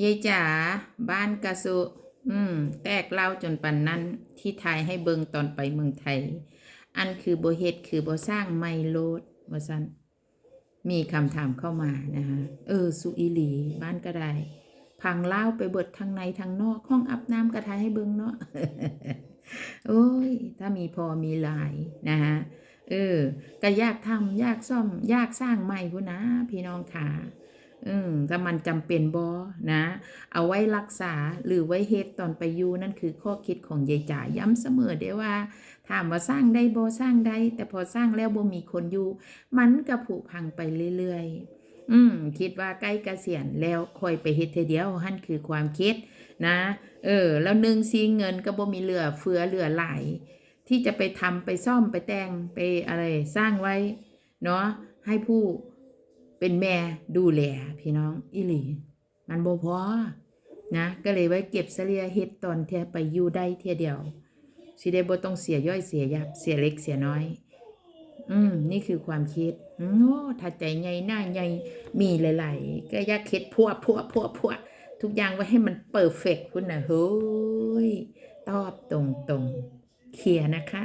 ยายจ๋าบ้านกะสุ อืม แตกเล่าจนปันนั้น ที่ทายให้เบิงตอนไปเมืองไทย อันคือโบเฮ็ดคือโบสร้างไม่โลดว่าซันมีคำถามเข้ามานะคะเออ สุอีหลีบ้านก็ได้ พังเล่าไปเบิดทางในทางนอกห้องอาบน้ำกระทายให้เบิงเนาะโอ้ย ถ้ามีพอมีหลายนะฮะเออก็ยากทำยากซ่อม ยากสร้างใหม่พุนนะ พี่น้องค่ะ ถ้ามันจำเป็นบอนะ เอาไว้รักษาหรือไว้เฮ็ดตอนไปอยู่นั่นคือข้อคิดของยายจ๋าย้ำเสมอเด้ว่า ถามว่าสร้างได้บ่สร้างได้ แต่พอสร้างแล้วบ่มีคนอยู่ มันก็ผุพังไปเรื่อยๆ อืมคิดว่าใกล้เกษียณแล้วค่อยไปเฮ็ดเทอเดียวหั่นคือความคิดนะ เออ แล้วหนึ่งซีเงินก็บ่มีเหลือเฟือเหลือหลายที่จะไปทำไปซ่อมไปแต่งไปอะไรสร้างไว้เนาะให้ผู้ เป็นแม่ดูแลพี่น้องอีหลี มันบ่พอนะก็เลยไว้เก็บเสลียเฮ็ดตอนเทียไปอยู่ได้เทียเดียวสิได้บ่ต้องเสียย่อยเสียยับเสียเล็กเสียน้อย อืม นี่คือความคิดโอ้ถ้าใจใหญ่หน้าใหญ่มีหลายๆ ก็อยากเฮ็ดพัวพัวพัวพัวทุกอย่างไว้ให้มันเปอร์เฟกต์พุ่นน่ะเฮ้ยตอบตรงๆเคลียร์นะคะ